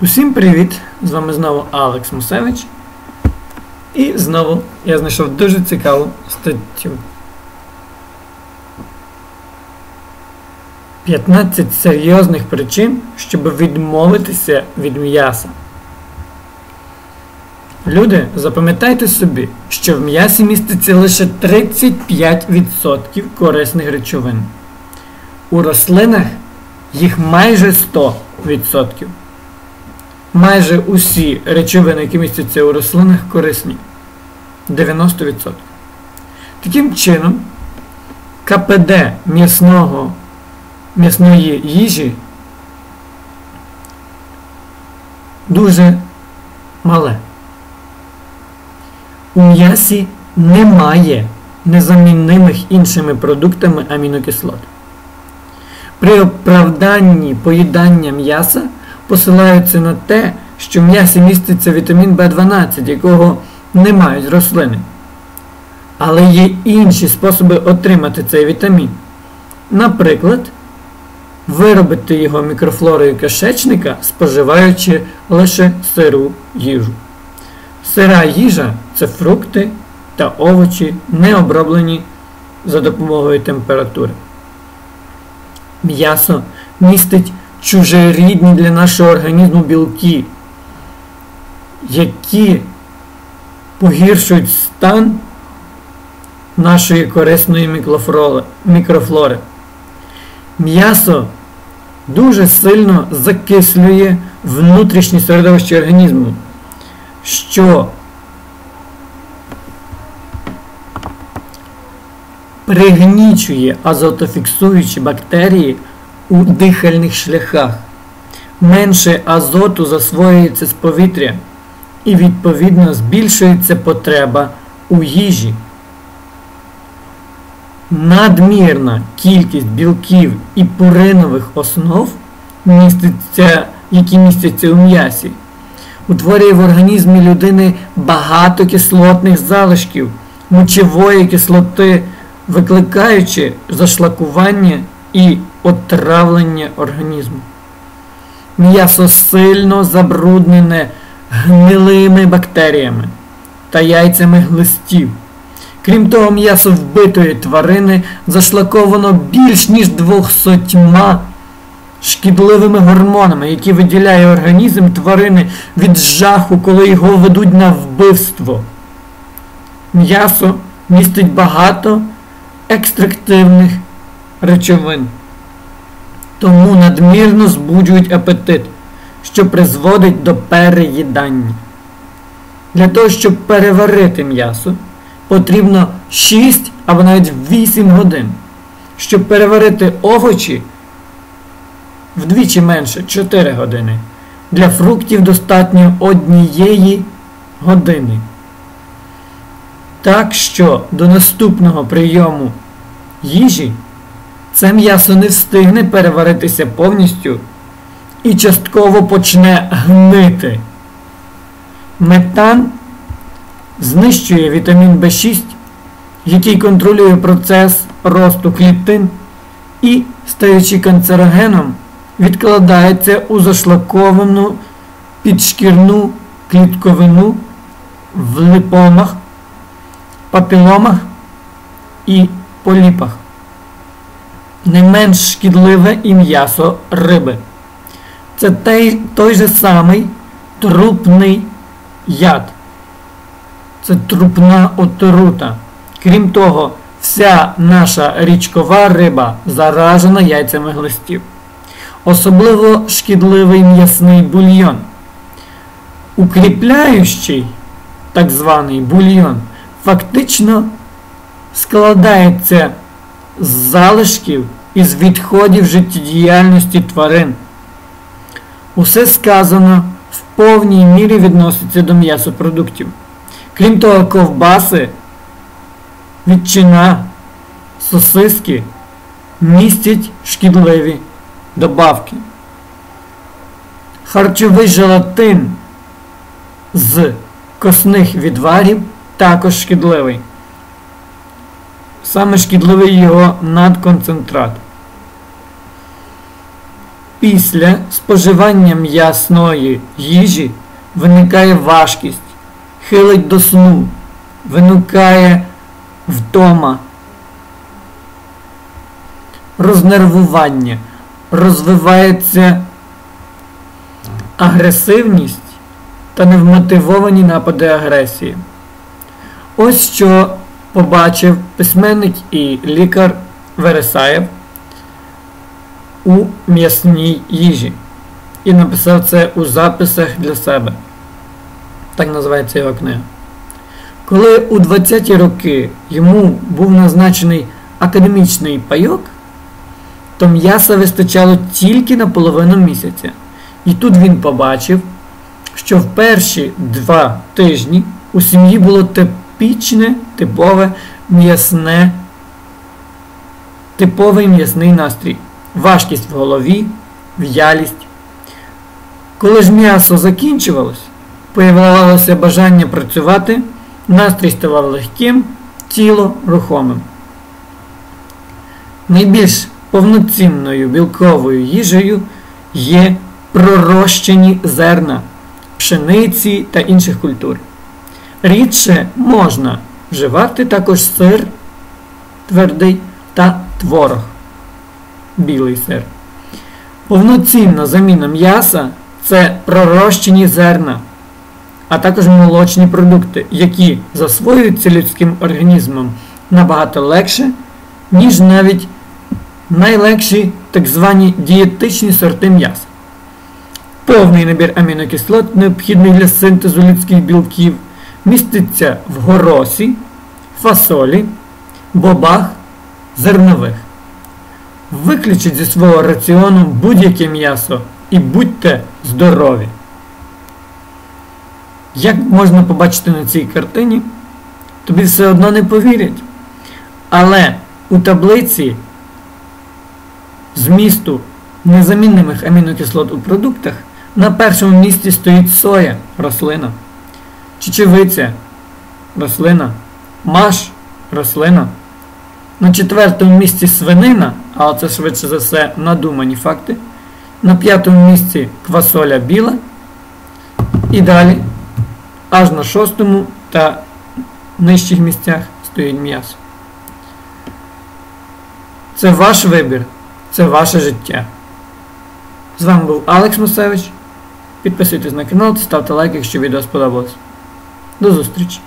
Усім привіт! З вами знову Алекс Мусевич. І знову я знайшов дуже цікаву статтю. 15 серйозних причин, щоб відмовитися від м'яса. Люди, запам'ятайте собі, що в м'ясі міститься лише 35% корисних речовин. У рослинах їх майже 100%. Майже усі речовини, які містяться у рослинах, корисні. 90%. Таким чином, КПД м'ясного, м'ясної їжі дуже мале. У м'ясі немає незаміннимих іншими продуктами амінокислот. При оправданні поїдання м'яса посилаються на те, що в м'ясі міститься вітамін В12, якого не мають рослини. Але є інші способи отримати цей вітамін. Наприклад, виробити його мікрофлорою кишечника, споживаючи лише сиру їжу. Сира їжа це фрукти та овочі, не оброблені за допомогою температури. М'ясо містить чужерідні для нашого організму білки, які погіршують стан нашої корисної мікрофлори. М'ясо дуже сильно закислює внутрішнє середовище організму, що пригнічує азотофіксуючі бактерії у дихальних шляхах. Менше азоту засвоюється з повітря і, відповідно, збільшується потреба у їжі. Надмірна кількість білків і пуринових основ, міститься, які містяться у м'ясі, утворює в організмі людини багато кислотних залишків, мочової кислоти, викликаючи зашлакування і отравлення організму. М'ясо сильно забруднене гнилими бактеріями та яйцями глистів. Крім того, м'ясо вбитої тварини зашлаковано більш ніж двохсотьма шкідливими гормонами, які виділяє організм тварини від жаху, коли його ведуть на вбивство. М'ясо містить багато екстрактивних речовин. Тому надмірно збуджують апетит, що призводить до переїдання. Для того, щоб переварити м'ясо, потрібно 6 або навіть 8 годин. Щоб переварити овочі вдвічі менше 4 години. Для фруктів достатньо однієї години. Так що до наступного прийому їжі це м'ясо не встигне переваритися повністю і частково почне гнити. Метан знищує вітамін В6, який контролює процес росту клітин і, стаючи канцерогеном, відкладається у зашлаковану підшкірну клітковину в липомах, папіломах і поліпах не менш шкідливе і м'ясо риби. Це той, той же самий трупний яд. Це трупна отрута. Крім того, вся наша річкова риба заражена яйцями глистів. Особливо шкідливий м'ясний бульйон. Укріпляючий так званий бульйон фактично складається з залишків із відходів життєдіяльності тварин. Усе сказано в повній мірі відноситься до м'ясопродуктів. Крім того, ковбаси, відчина, сосиски містять шкідливі добавки. Харчовий желатин з косних відварів також шкідливий. Саме шкідливий його надконцентрат. Після споживання м'ясної їжі виникає важкість, хилить до сну, виникає втома, рознервування, розвивається агресивність та невмотивовані напади агресії. Ось що побачив письменник і лікар Вересаєв у м'ясній їжі. І написав це у записах для себе. Так називається його книга. Коли у 20-ті роки йому був назначений академічний пайок, то м'яса вистачало тільки на половину місяця. І тут він побачив, що в перші два тижні у сім'ї було типічне, типове м'ясне, типовий м'ясний настрій, важкість в голові, в'ялість. Коли ж м'ясо закінчувалось, появлялося бажання працювати, настрій ставав легким, тіло рухомим. Найбільш повноцінною білковою їжею є пророщені зерна, пшениці та інших культур. Рідше можна вживати також сир твердий та творог, білий сир. Повноцінна заміна м'яса це пророщені зерна, а також молочні продукти, які засвоюються людським організмом набагато легше, ніж навіть найлегші так звані дієтичні сорти м'яса. Повний набір амінокислот, необхідний для синтезу людських білків, міститься в горосі, фасолі, бобах, зернових. Виключіть зі свого раціону будь-яке м'ясо і будьте здорові. Як можна побачити на цій картині, тобі все одно не повірять. Але у таблиці змісту незамінних амінокислот у продуктах на першому місці стоїть соя рослина, чечевиця рослина, маш рослина. На четвертому місці свинина, а це швидше за все надумані факти. На п'ятому місці квасоля біла. І далі, аж на шостому та нижчих місцях стоїть м'ясо. Це ваш вибір, це ваше життя. З вами був Алекс Мусевич. Підписуйтесь на канал, ставте лайк, якщо відео сподобалось. До зустрічі!